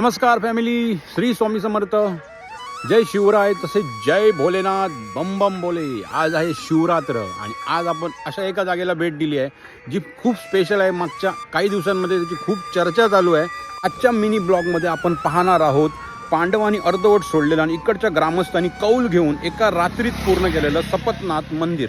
नमस्कार फॅमिली श्री स्वामी समर्थ. जय शिवराय तसे जय भोलेनाथ बम बम बोले. आज आहे शिवरात्र आणि आज आपण अशा एका जागेला भेट दिली आहे जी खूप स्पेशल आहे. मागच्या काही दिवसांमध्ये त्याची खूप चर्चा चालू आहे. आजच्या मिनी ब्लॉगमध्ये आपण पाहणार आहोत पांडवांनी अर्धवट सोडलेलं आणि इकडच्या ग्रामस्थांनी कौल घेऊन एका रात्रीत पूर्ण केलेलं सपतनाथ मंदिर.